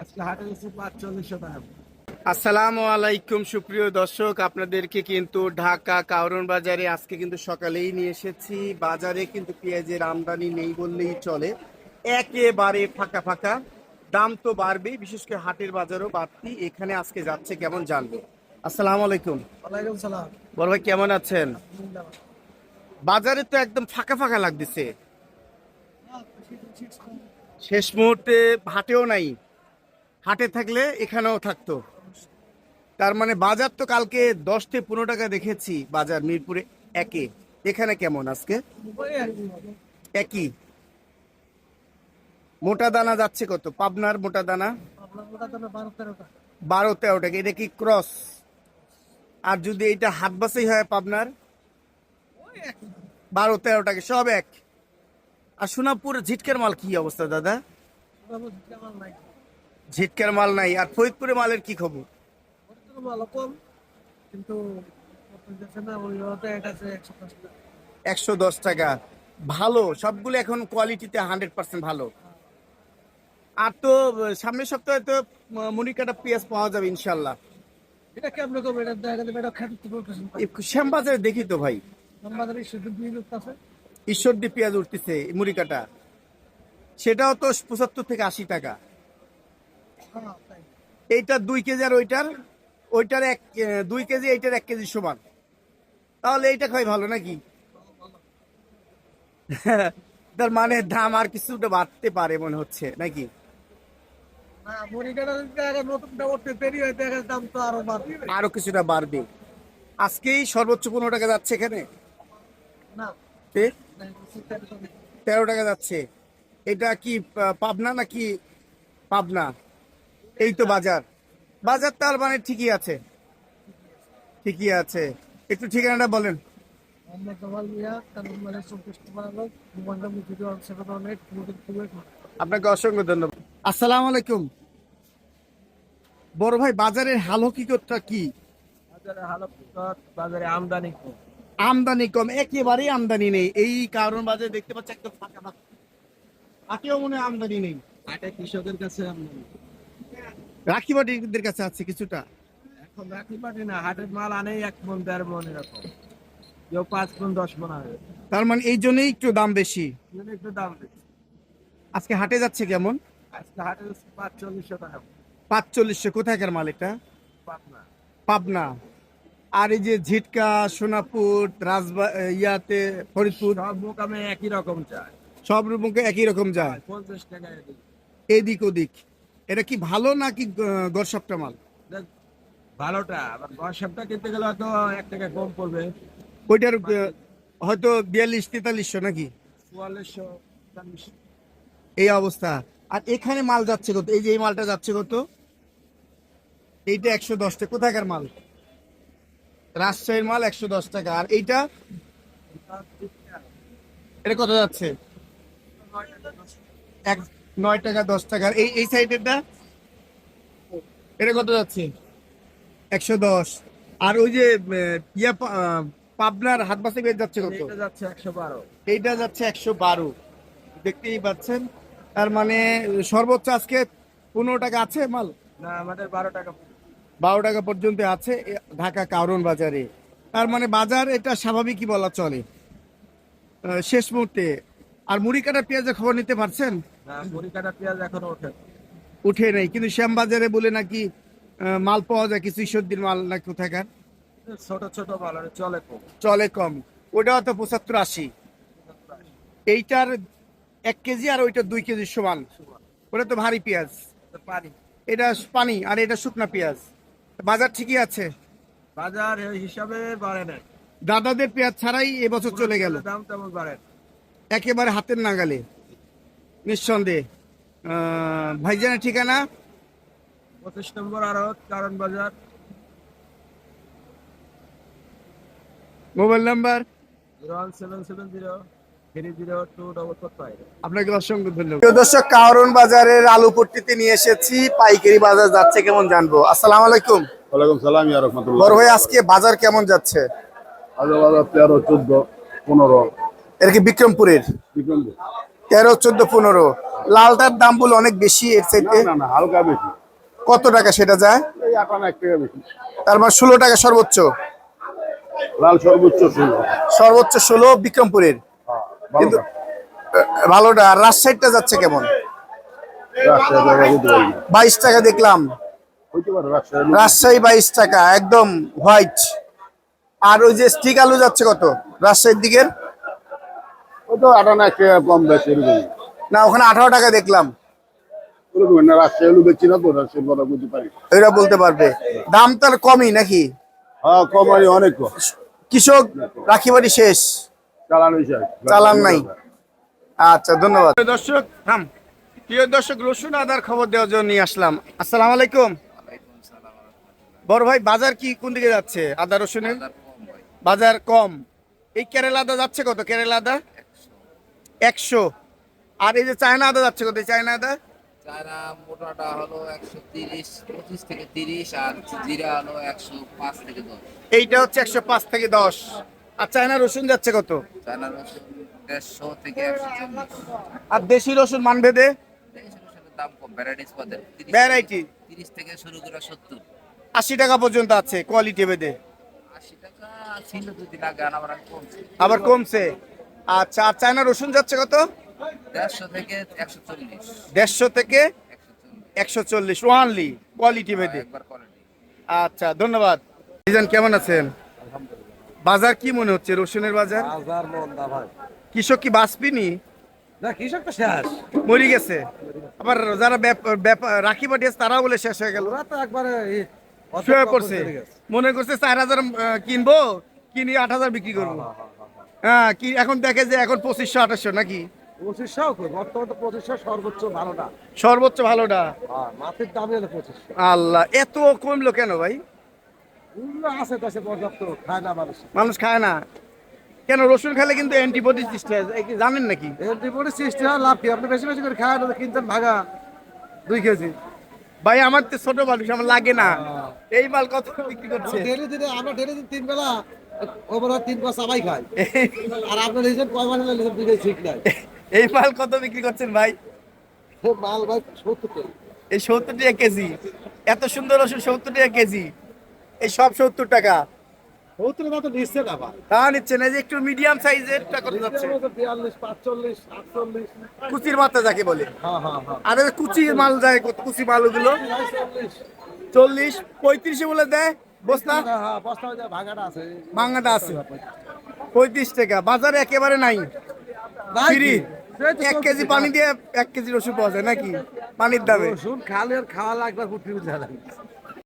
আজকে হাটে গেছে পাঁচ চল্লিশশো টাকা আসসালামু আলাইকুম সুপ্রিয় দর্শক। আপনাদেরকে কিন্তু ঢাকা কাউরন বাজারে আজকে কিন্তু সকালেই নিয়ে এসেছি। বাজারে কিন্তু পেঁয়াজের আমদানি নেই বললেই চলে। একেবারে ফাঁকা ফাঁকা। দাম তো বাড়বেই বিশেষ করে হাটের বাজারও বাড়তি। এখানে আজকে যাচ্ছে কেমন জানব? আসসালামু আলাইকুম। ওয়ালাইকুম সালাম। বড় ভাই কেমন আছেন? বাজারে তো একদম ফাঁকা ফাঁকা লাগতেছে। শেষ মুহূর্তে হাটেও নাই। হাটে থাকলে এখানেও থাকতো। তার মানে বাজার তো কালকে দশ থেকে পনেরো টাকা দেখেছি, বাজার মিরপুরে একে। এখানে কেমন আজকে? একই। মোটা দানা যাচ্ছে কত? পাবনার মোটা দানা? বারো তেরো টাকা। এটা কি ক্রস? আর যদি এটা হাত বাসাই হয় পাবনার? বারো তেরো টাকা, সব এক। আর সোনাপুর ঝিটকের মাল কি অবস্থা দাদা? ঝিটকের মাল নাই আর ফরিদপুরে মালের কি খবর? ভালো কম কিন্তু একশো দশ টাকা। ভালো সবগুলো এখন কোয়ালিটিতে হান্ড্রেড পার্সেন্ট ভালো। আর তো সামনের সপ্তাহে তো মনিকাটা পেঁয়াজ পাওয়া যাবে ইনশাল্লাহ শ্যামবাজারে দেখি তো ভাই। ঈশ্বরদী পেঁয়াজ উঠতেছে মুড়িকাটা সেটাও তো পঁচাত্তর থেকে আশি টাকা। এইটার দুই কেজি আর ওইটার ওইটার এক দুই কেজি এইটার এক কেজি সমান। তাহলে এইটা খাই ভালো নাকি? তার মানে দাম আর কিছুটা বাড়তে পারে মনে হচ্ছে নাকি? আরও কিছুটা বাড়বে। আজকেই সর্বোচ্চ পনেরো টাকা যাচ্ছে এখানে? তেরো টাকা। যাচ্ছে। এটা কি পাবনা নাকি পাবনা? এই তো বাজার। বাজার তার মানে ঠিকই আছে। ঠিকই আছে। একটু ঠিকানাটা বলেন। মানে আপনাকে অসংখ্য ধন্যবাদ। আসসালামু আলাইকুম। বড় ভাই বাজারের হাল হকিকতটা কি? বাজারে হালো বাজারে আমদানি কম। আমদানি কম একেবারেই আমদানি নেই। এই কারণ বাজারে দেখতে পাচ্ছি একদম ফাঁকা ফাঁকা। মনে হয় আমদানি নেই। কৃষকের কাছে আমদানি। রাখিবাটিদের কাছে আছে কিছুটা? এখন রাখি পাটি না হাটের মাল আনে এক মন দেড় মন এরকম। কেউ পাঁচ মন দশ মন আনে। তার মানে এই জন্যই একটু দাম বেশি? একটু দাম বেশি। আজকে হাটে যাচ্ছে কেমন? আজকে হাটে হচ্ছে পাঁচ চল্লিশশো টাকা। পাঁচচল্লিশশো কোথাকার মাল এটা? পাতনা পাবনা। আর এই যে ঝিটকা সোনাপুর রাজবা ইয়াতে ফরিদপুর সব মোকামে একই রকম চায় সব রকমকে একই রকম যায় পঞ্চাশ টাকা। এদিক ওদিক। এটা কি ভালো নাকি গড়সপটা মাল? ভালোটা আবার বর্ষাপটা কিনতে গেলে হয়তো এক টাকা কম পড়বে। ওইটার হয়তো বিয়াল্লিশ তেতাল্লিশশো নাকি? চুয়াল্লিশশো এই অবস্থা। আর এখানে মাল যাচ্ছে কত? এই যে এই মালটা যাচ্ছে কত? এইটা একশো দশ টাকা। কোথাকার মাল? রাজশাহীর মাল একশো দশ টাকা। আর এইটা? এটা কত যাচ্ছে? এক নয় টাকা দশ টাকা। এই এই সাইডেরটা এটা কত যাচ্ছে? একশো দশ। আর ওই যে ইয়া পাবনার হাত বাসে বের যাচ্ছে কত? এটা যাচ্ছে একশো বারো। এইটা যাচ্ছে একশো বারো। দেখতেই পাচ্ছেন। তার মানে সর্বোচ্চ আজকে পনেরো টাকা আছে মাল? না আমাদের বারো টাকা বারো টাকা পর্যন্ত আছে ঢাকা কারণ বাজারে। তার মানে বাজার এটা স্বাভাবিকই বলা চলে। শেষ মুহূর্তে। আর মুড়ি কাটা পেঁয়াজের খবর নিতে পারছেন? না পেঁয়াজ এখনও ওঠে উঠে নেই কিন্তু শ্যামবাজারে বলে নাকি মাল পাওয়া যায় কিছু মাল কোথাকার? ছোট ছোট মাল চলে কম। চলে কম তো পঁচাত্তর আশি। এইটার এক কেজি আর ওইটা দুই কেজি সমান। ওটা তো ভারী পেঁয়াজ। পানি। এটা পানি আর এটা শুকনা পেঁয়াজ। বাজার ঠিকই আছে? বাজার হিসাবে বাড়ে না দাদাদের পেঁয়াজ ছাড়াই এবছর চলে গেল। দাম তেমন বাড়ে একেবারে হাতের নাগালে। নিঃসন্দেহে। ভাইজানের ঠিকানা? পঁচিশ নম্বর আরও কারণ বাজার। Mobile number? আপনাকে অসংখ্য ধন্যবাদ। দর্শক কারণ বাজারের আলু পট্টিতে নিয়ে এসেছি পাইকারি বাজার যাচ্ছে কেমন জানব? আসসালামু আলাইকুম। ওয়ালাইকুম সালাম ইয়া রহমতুল্লাহ। বড় ভাই আজকে বাজার কেমন যাচ্ছে? আজ বাজার তেরো চোদ্দ পনেরো। এটা কি বিক্রমপুরের? বিক্রমপুর। তেরো চোদ্দ পনেরো। লালটার দাম বলে অনেক বেশি এর চাইতে। হালকা বেশি। কত টাকা সেটা যায়? তার মানে ষোলো টাকা সর্বোচ্চ। লাল সর্বোচ্চ ষোলো। সর্বোচ্চ ষোলো বিক্রমপুরের। কিন্তু ভালোটা। আর রাজশাহীটা যাচ্ছে কেমন। বাইশ টাকা দেখলাম। রাজশাহী বাইশ টাকা একদম হোয়াইট আর ওই যে স্টিক আলু যাচ্ছে কত? রাজশাহীর দিকের? ওই তো আটানা এক টাকা কম বেশি এরকম না ওখানে আঠারো টাকা দেখলাম। ওরকম না বেচি না তো বুঝতে পারি এরা বলতে পারবে। দাম তার কমই নাকি? হ্যাঁ কম আর অনেক। কম কৃষক শেষ। চালান চালান নাই। আচ্ছা ধন্যবাদ। দর্শক থাম। প্রিয় দর্শক রসুন আদার খবর দেওয়ার জন্য নিয়ে আসলাম। আসসালামু আলাইকুম। বড় ভাই বাজার কি কোন দিকে যাচ্ছে? আদা রসুনের? বাজার কম। এই কেরালা আদা যাচ্ছে কত? কেরালা আদা? একশো। আর এই যে চায়না আদা যাচ্ছে কত চায়না আদা চায়না মোটাটা হলো একশো তিরিশ পঁচিশ থেকে তিরিশ আর জিরা হলো একশো পাঁচ থেকে দশ। এইটা হচ্ছে একশো পাঁচ থেকে দশ। আর চায়না রসুন যাচ্ছে কত? চায়না রসুন দেড়শো থেকে আর দেশি রসুন মানভেদে? দাম কম ভ্যারাইটিস পদের তিরিশ তিরিশ থেকে শুরু করে সত্তর। আশি টাকা পর্যন্ত আছে কোয়ালিটি ভেদে। আশি টাকা ছিল দুদিন আগে আনাবার কমছে। আবার কমছে? আচ্ছা আর চায়না রসুন যাচ্ছে কত? দেড়শো থেকে একশো চল্লিশ। দেড়শো থেকে একশো চল্লিশ। ওয়ানলি কোয়ালিটি ভেদে। আচ্ছা ধন্যবাদ। মিজান কেমন আছেন? বাজার কি মনে হচ্ছে রসুনের বাজার? হাজার মন্দা ভাই। কৃষক কি বাঁচবিনি? না কৃষক তো শেষ। মরে গেছে। আবার যারা রাখি পাঠিয়েছে তারাও বলে শেষ হয়ে গেল। একবারে শুয়ে। মনে করছে চার হাজার কিনবো কিনি আট হাজার বিক্রি করব। হ্যাঁ কি এখন দেখে যে এখন পঁচিশশো আঠাশশো নাকি? পঁচিশশো? বর্তমানে পঁচিশশো সর্বোচ্চ ভালোটা। সর্বোচ্চ ভালোটা? হ্যাঁ মাছের দামই হলো পঁচিশশো। আল্লাহ এত কমলো কেন ভাই? আছে তাছে পর্যাপ্ত খায় না মানুষ। মানুষ খায় না। কেন রসুন খেলে কিন্তু অ্যান্টিবডি সৃষ্টি হয় জানেন নাকি? এন্টিবডি সৃষ্টি হয় লাভ কি? আপনি বেশি বেশি করে খায় না কিনতেন ভাগা দুই কেজি। ভাই আমার তো ছোট মানুষ আমার লাগে না। এই মাল কত বিক্রি করছে? ডেলি দিনে আমরা ডেলি দিন তিন বেলা ওভার তিন পাঁচ সবাই খাই আর আপনার নিজের কয় মাসে নিজের দুই ঠিক নাই। এই মাল কত বিক্রি করছেন ভাই? মাল ভাই সত্তর টাকা। এই সত্তর টাকা কেজি। এত সুন্দর রসুন সত্তর টাকা কেজি। এই সব সত্তর টাকা। সত্তর টাকা তো নিচ্ছে না ভাই। তা নিচ্ছে না এই যে একটু মিডিয়াম সাইজের টা কত যাচ্ছে? বিয়াল্লিশ পাঁচচল্লিশ আটচল্লিশ কুচির মাত্রা যাকে বলে। হ্যাঁ হ্যাঁ হ্যাঁ। আর এই কুচি মাল যায় কত? কুচি মালগুলো? চল্লিশ পঁয়ত্রিশে বলে দেয়। বস্তা? বস্তা ওই আছে। ভাঙাটা আছে। পঁয়ত্রিশ টাকা বাজারে একেবারে নাই। ফ্রি। এক কেজি। পানি দিয়ে এক কেজি রসুন পাওয়া যায় নাকি? পানির দামে। রসুন খালে খাওয়া লাগবে